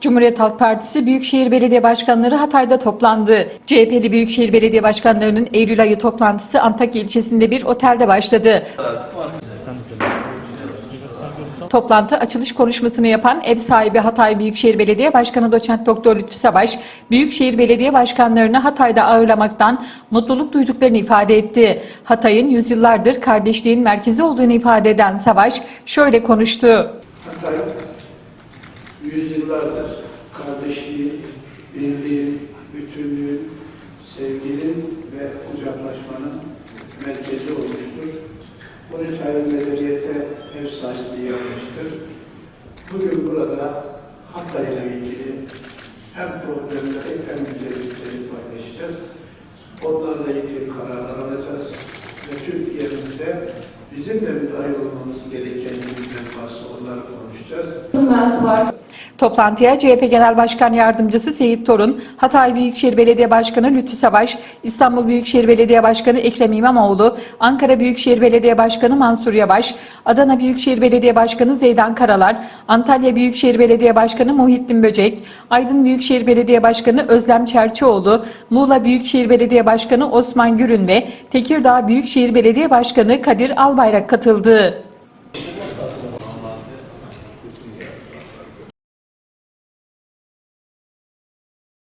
Cumhuriyet Halk Partisi Büyükşehir Belediye Başkanları Hatay'da toplandı. CHP'li Büyükşehir Belediye Başkanlarının Eylül ayı toplantısı Antakya ilçesinde bir otelde başladı. Toplantı açılış konuşmasını yapan ev sahibi Hatay Büyükşehir Belediye Başkanı Doçent Doktor Lütfü Savaş, Büyükşehir Belediye Başkanlarını Hatay'da ağırlamaktan mutluluk duyduklarını ifade etti. Hatay'ın yüzyıllardır kardeşliğin merkezi olduğunu ifade eden Savaş şöyle konuştu. Hatay yüzyıllardır kardeşliğin, birliğin, bütünlüğün, sevginin ve kucaklaşmanın merkezi olmuştur. 13 ayrı medeniyete ev sahipliği yapmıştır. Bugün burada Hatay'la ilgili hem problemleri hem güzellikleri paylaşacağız. Onlarla ilgili kararlar alacağız. Ve Türkiye'mizde bizim de müdahil olmamız gereken yerler varsa onları konuşacağız. Toplantıya CHP Genel Başkan Yardımcısı Seyit Torun, Hatay Büyükşehir Belediye Başkanı Lütfü Savaş, İstanbul Büyükşehir Belediye Başkanı Ekrem İmamoğlu, Ankara Büyükşehir Belediye Başkanı Mansur Yavaş, Adana Büyükşehir Belediye Başkanı Zeydan Karalar, Antalya Büyükşehir Belediye Başkanı Muhittin Böcek, Aydın Büyükşehir Belediye Başkanı Özlem Çerçioğlu, Muğla Büyükşehir Belediye Başkanı Osman Gürün ve Tekirdağ Büyükşehir Belediye Başkanı Kadir Albayrak katıldı.